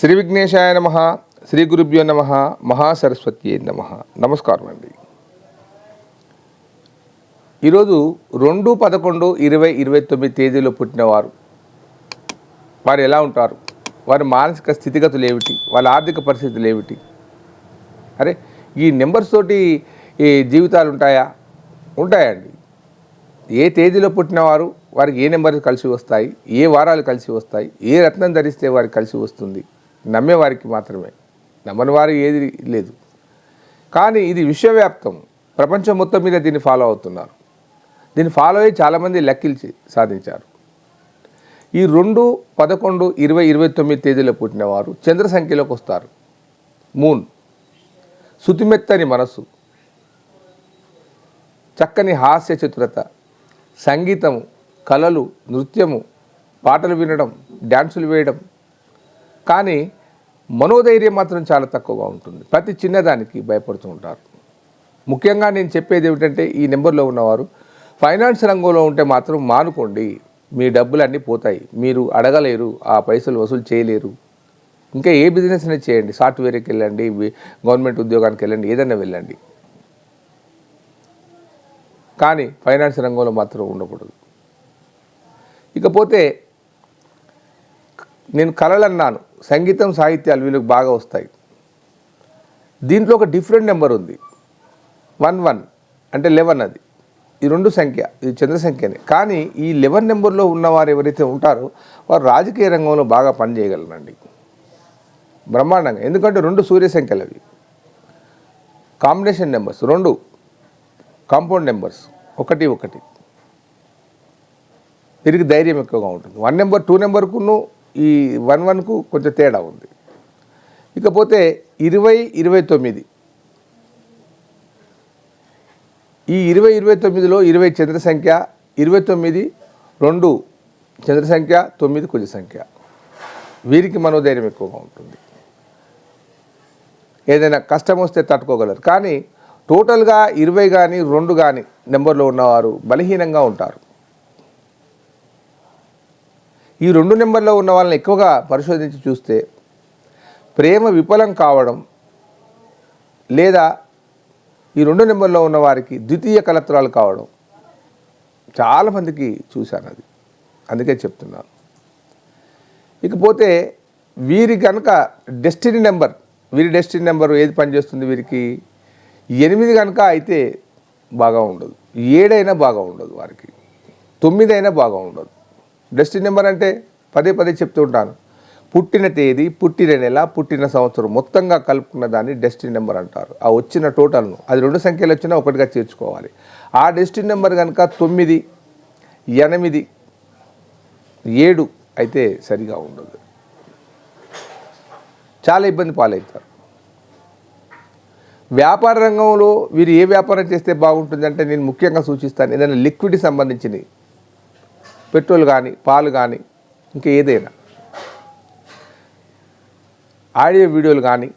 శ్రీ విఘ్నేశాయ నమ శ్రీ గురుభ్యో నమ మహాసరస్వతి నమ. నమస్కారం అండి. ఈరోజు రెండు పదకొండు ఇరవై ఇరవై తొమ్మిది తేదీలో పుట్టినవారు వారు. ఎలా ఉంటారు? వారి మానసిక స్థితిగతులు ఏమిటి? వాళ్ళ ఆర్థిక పరిస్థితులు ఏమిటి? అరే ఈ నెంబర్స్ తోటి ఈ జీవితాలు ఉంటాయా? ఉంటాయండి. ఏ తేదీలో పుట్టినవారు వారికి ఏ నెంబర్ కలిసి వస్తాయి? ఏ వారాలు కలిసి వస్తాయి? ఏ రత్నం ధరిస్తే వారికి కలిసి వస్తుంది? నమ్మేవారికి మాత్రమే. నమ్మని వారు ఏది లేదు. కానీ ఇది విశ్వవ్యాప్తం. ప్రపంచం మొత్తం మీద దీన్ని ఫాలో అవుతున్నారు. దీన్ని ఫాలో అయ్యి చాలామంది లెక్కిల్చి సాధించారు. ఈ రెండు పదకొండు ఇరవై ఇరవై తొమ్మిది తేదీలో పుట్టినవారు చంద్ర సంఖ్యలోకి వస్తారు. మూన్. శుతిమెత్తని మనసు చక్కని హాస్య చతురత. సంగీతము కళలు నృత్యము పాటలు వినడం డ్యాన్సులు వేయడం కానీ మనోధైర్యం మాత్రం చాలా తక్కువగా ఉంటుంది. ప్రతి చిన్నదానికి భయపడుతూ ఉంటారు. ముఖ్యంగా నేను చెప్పేది ఏమిటంటే ఈ నెంబర్లో ఉన్నవారు ఫైనాన్స్ రంగంలో ఉంటే మాత్రం మానుకోండి మీ డబ్బులు అన్నీ పోతాయి మీరు అడగలేరు ఆ పైసలు వసూలు చేయలేరు. ఇంకా ఏ బిజినెస్ అయినా చేయండి సాఫ్ట్వేర్కి వెళ్ళండి గవర్నమెంట్ ఉద్యోగానికి వెళ్ళండి ఏదైనా వెళ్ళండి. కానీ ఫైనాన్స్ రంగంలో మాత్రం ఉండకూడదు. ఇకపోతే నేను కళలు అన్నాను సంగీతం సాహిత్యాలు వీళ్ళకి బాగా వస్తాయి. దీంట్లో ఒక డిఫరెంట్ నెంబర్ ఉంది. వన్ వన్ అంటే లెవెన్ అది. ఈ రెండు సంఖ్య ఇది చంద్ర సంఖ్యనే. కానీ ఈ లెవెన్ నెంబర్లో ఉన్నవారు ఎవరైతే ఉంటారో వారు రాజకీయ రంగంలో బాగా పనిచేయగలరండి బ్రహ్మాండంగా. ఎందుకంటే రెండు సూర్య సంఖ్యలు అవి. కాంబినేషన్ నెంబర్స్ రెండు. Compound numbers. ఒకటి ఒకటి. వీరికి ధైర్యం ఎక్కువగా ఉంటుంది. వన్ నెంబర్ టూ నెంబర్కును ఈ వన్ వన్కు కొంచెం తేడా ఉంది. ఇకపోతే ఇరవై ఇరవై తొమ్మిది. ఈ ఇరవై ఇరవై తొమ్మిదిలో ఇరవై చంద్ర సంఖ్య ఇరవై తొమ్మిది రెండు చంద్ర సంఖ్య తొమ్మిది కుజ సంఖ్య వీరికి మనోధైర్యం ఎక్కువగా ఉంటుంది. ఏదైనా కష్టం వస్తే తట్టుకోగలరు. కానీ టోటల్గా ఇరవై కానీ రెండు కానీ నెంబర్లో ఉన్నవారు బలహీనంగా ఉంటారు. ఈ రెండు నెంబర్లో ఉన్న వాళ్ళని ఎక్కువగా పరిశోధించి చూస్తే ప్రేమ విఫలం కావడం లేదా ఈ రెండు నెంబర్లో ఉన్న వారికి ద్వితీయ కలత్రాలు కావడం చాలామందికి చూశాను అది. అందుకే చెప్తున్నాను ఇకపోతే వీరి కనుక డెస్టినీ నెంబర్ వీరి డెస్టినీ నెంబర్ ఏది పనిచేస్తుంది వీరికి? ఎనిమిది కనుక అయితే బాగా ఉండదు. ఏడైనా బాగా ఉండదు వారికి. తొమ్మిది అయినా బాగా ఉండదు. డెస్టినీ నెంబర్ అంటే పదే పదే చెప్తూ ఉంటాను. పుట్టిన తేదీ పుట్టిన నెల పుట్టిన సంవత్సరం మొత్తంగా కలుపుకున్న దాన్ని డెస్టినీ నెంబర్ అంటారు. ఆ వచ్చిన టోటల్ను అది రెండు సంఖ్యలు వచ్చినా ఒకటిగా చేర్చుకోవాలి. ఆ డెస్టినీ నెంబర్ కనుక తొమ్మిది ఎనిమిది ఏడు అయితే సరిగా ఉండదు. చాలా ఇబ్బంది పాలవుతారు. వ్యాపార రంగంలో వీరు ఏ వ్యాపారం చేస్తే బాగుంటుందంటే నేను ముఖ్యంగా సూచిస్తాను. ఏదైనా లిక్విడ్ సంబంధించినవి. పెట్రోల్ కానీ పాలు కానీ ఇంకా ఏదైనా. ఆడియో వీడియోలు కానీ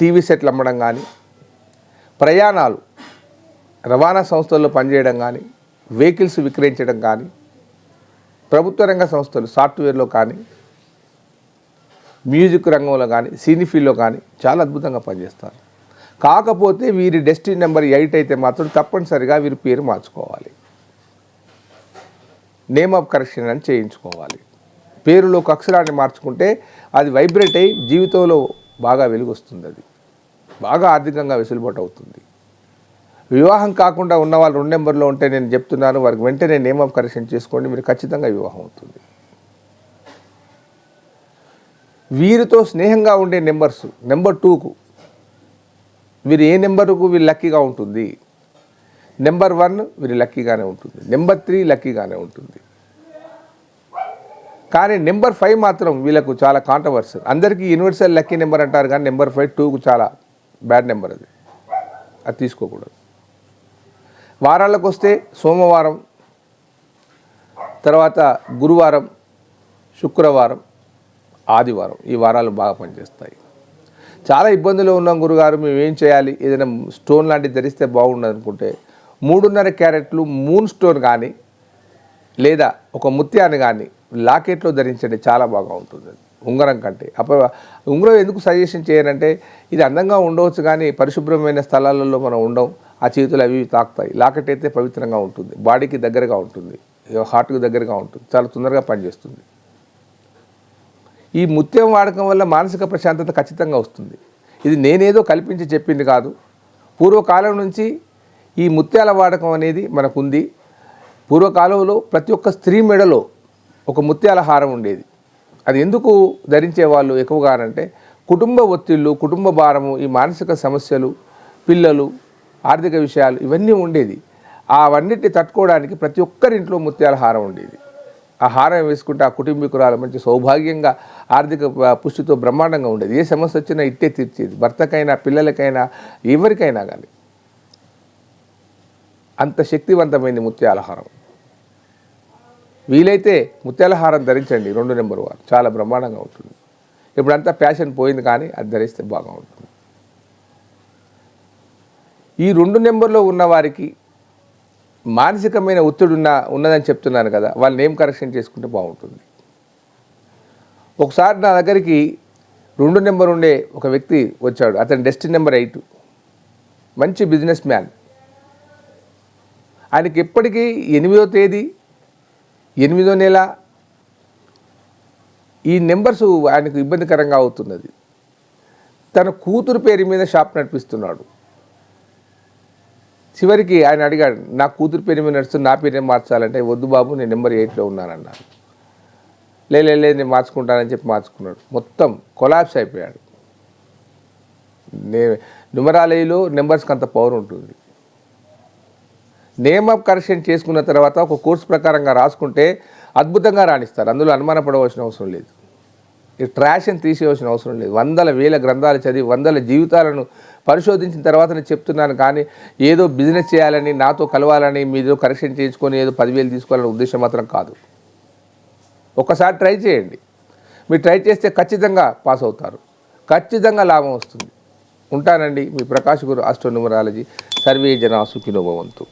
టీవీ సెట్లు అమ్మడం కానీ ప్రయాణాలు రవాణా సంస్థల్లో పనిచేయడం కానీ వెహికల్స్ విక్రయించడం కానీ ప్రభుత్వ రంగ సంస్థలు సాఫ్ట్వేర్లో కానీ మ్యూజిక్ రంగంలో కానీ సినీ ఫీల్డ్లో కానీ చాలా అద్భుతంగా పనిచేస్తారు. కాకపోతే వీరి డెస్టినీ నెంబర్ ఎయిట్ అయితే మాత్రం తప్పనిసరిగా వీరి పేరు మార్చుకోవాలి. నేమ్ ఆఫ్ కరెక్షన్ అని చేయించుకోవాలి. పేరులో ఒక అక్షరాన్ని మార్చుకుంటే అది వైబ్రేట్ అయ్యి జీవితంలో బాగా వెలుగొస్తుంది అది. బాగా ఆర్థికంగా వెసులుబాటు అవుతుంది. వివాహం కాకుండా ఉన్న వాళ్ళు రెండు నెంబర్లో ఉంటే నేను చెప్తున్నాను వారికి వెంటనే నేమ్ ఆఫ్ కరెక్షన్ చేసుకోండి మీరు ఖచ్చితంగా వివాహం అవుతుంది. వీరితో స్నేహంగా ఉండే నెంబర్స్ నెంబర్ టూకు వీరు ఏ నెంబర్కు వీరు లక్కీగా ఉంటుంది? నెంబర్ వన్ వీరు లక్కీగానే ఉంటుంది. నెంబర్ త్రీ లక్కీగానే ఉంటుంది. కానీ నెంబర్ ఫైవ్ మాత్రం వీళ్ళకు చాలా కాంట్రవర్సల్ అందరికీ యూనివర్సల్ లక్కీ నెంబర్ అంటారు కానీ నెంబర్ ఫైవ్ టూకు చాలా బ్యాడ్ నెంబర్ అది. అది తీసుకోకూడదు. వారాలకు వస్తే సోమవారం తర్వాత గురువారం శుక్రవారం ఆదివారం ఈ వారాలు బాగా పనిచేస్తాయి. చాలా ఇబ్బందులు ఉన్నాం గురుగారు మేము ఏం చేయాలి? ఏదైనా స్టోన్ లాంటివి ధరిస్తే బాగుండదు అనుకుంటే మూడున్నర క్యారెట్లు మూన్ స్టోన్ కానీ లేదా ఒక ముత్యాన్ని కానీ లాకెట్లో ధరించండి చాలా బాగా ఉంటుంది ఉంగరం కంటే. అప్పుడు ఉంగరం ఎందుకు సజెషన్ చేయనంటే ఇది అందంగా ఉండవచ్చు కానీ పరిశుభ్రమైన స్థలాలలో మనం ఉండం ఆ చేతులు అవి తాకుతాయి. లాకెట్ అయితే పవిత్రంగా ఉంటుంది. బాడీకి దగ్గరగా ఉంటుంది. హార్ట్కి దగ్గరగా ఉంటుంది. చాలా తొందరగా పనిచేస్తుంది. ఈ ముత్యం వాడకం వల్ల మానసిక ప్రశాంతత ఖచ్చితంగా వస్తుంది. ఇది నేనేదో కల్పించి చెప్పింది కాదు. పూర్వకాలం నుంచి ఈ ముత్యాల వాడకం అనేది మనకుంది. పూర్వకాలంలో ప్రతి ఒక్క స్త్రీ మెడలో ఒక ముత్యాల హారం ఉండేది. అది ఎందుకు ధరించే వాళ్ళు ఎక్కువగా అంటే కుటుంబ ఒత్తిళ్ళు కుటుంబ భారము ఈ మానసిక సమస్యలు పిల్లలు ఆర్థిక విషయాలు ఇవన్నీ ఉండేది. అవన్నిటిని తట్టుకోవడానికి ప్రతి ఒక్కరింట్లో ముత్యాల హారం ఉండేది. ఆ హారం వేసుకుంటే ఆ కుటుంబీకురాలు మంచి సౌభాగ్యంగా ఆర్థిక పుష్టితో బ్రహ్మాండంగా ఉండేది. ఏ సమస్య వచ్చినా ఇట్టే తీర్చేది. భర్తకైనా పిల్లలకైనా ఎవరికైనా కానీ అంత శక్తివంతమైంది ముత్యాలహారం. వీలైతే ముత్యాలహారం ధరించండి రెండు నెంబర్ వారు. చాలా బ్రహ్మాండంగా ఉంటుంది. ఇప్పుడంతా ప్యాషన్ పోయింది కానీ అది ధరిస్తే బాగా ఉంటుంది ఈ రెండు నెంబర్లో ఉన్న వారికి మానసికమైన ఒత్తిడి ఉన్న ఉన్నదని చెప్తున్నాను కదా వాళ్ళు నేమ్ కరెక్షన్ చేసుకుంటే బాగుంటుంది. ఒకసారి నా దగ్గరికి రెండు నెంబర్ ఉండే ఒక వ్యక్తి వచ్చాడు. అతని డెస్టిన్ నెంబర్ ఎయిట్ మంచి బిజినెస్ మ్యాన్ ఆయనకి ఎప్పటికీ ఎనిమిదో తేదీ ఎనిమిదో నెల ఈ నెంబర్స్ ఆయనకు ఇబ్బందికరంగా అవుతున్నది. తన కూతురు పేరు మీద షాప్ నడిపిస్తున్నాడు. చివరికి ఆయన అడిగాడు నా కూతురు పేరు మీద నడుస్తుంది నా పేరు ఏం మార్చాలంటే వద్దు బాబు నేను నెంబర్ ఎయిట్లో ఉన్నానన్నాను లే లే, లేదు నేను మార్చుకుంటానని చెప్పి మార్చుకున్నాడు. మొత్తం కొలాప్స్ అయిపోయాడు. నే న్యూమరాలజీలో నెంబర్స్కి అంత పవర్ ఉంటుంది. నేమ్ ఆఫ్ కరెక్షన్ చేసుకున్న తర్వాత ఒక కోర్స్ ప్రకారంగా రాసుకుంటే అద్భుతంగా రాణిస్తారు. అందులో అనుమానపడవలసిన అవసరం లేదు. ఈ ట్రాష్ని తీసేయవలసిన అవసరం లేదు. వందల వేల గ్రంథాలు చదివి వందల జీవితాలను పరిశోధించిన తర్వాత నేను చెప్తున్నాను. కానీ ఏదో బిజినెస్ చేయాలని నాతో కలవాలని మీరు కరెక్షన్ చేయించుకొని ఏదో పదివేలు తీసుకోవాలనే ఉద్దేశం మాత్రం కాదు. ఒకసారి ట్రై చేయండి. మీరు ట్రై చేస్తే ఖచ్చితంగా పాస్ అవుతారు. ఖచ్చితంగా లాభం వస్తుంది. ఉంటానండి మీ ప్రకాష్ గురు ఆస్ట్రోన్యూమరాలజీ సర్వే జన సుఖినోభవంతు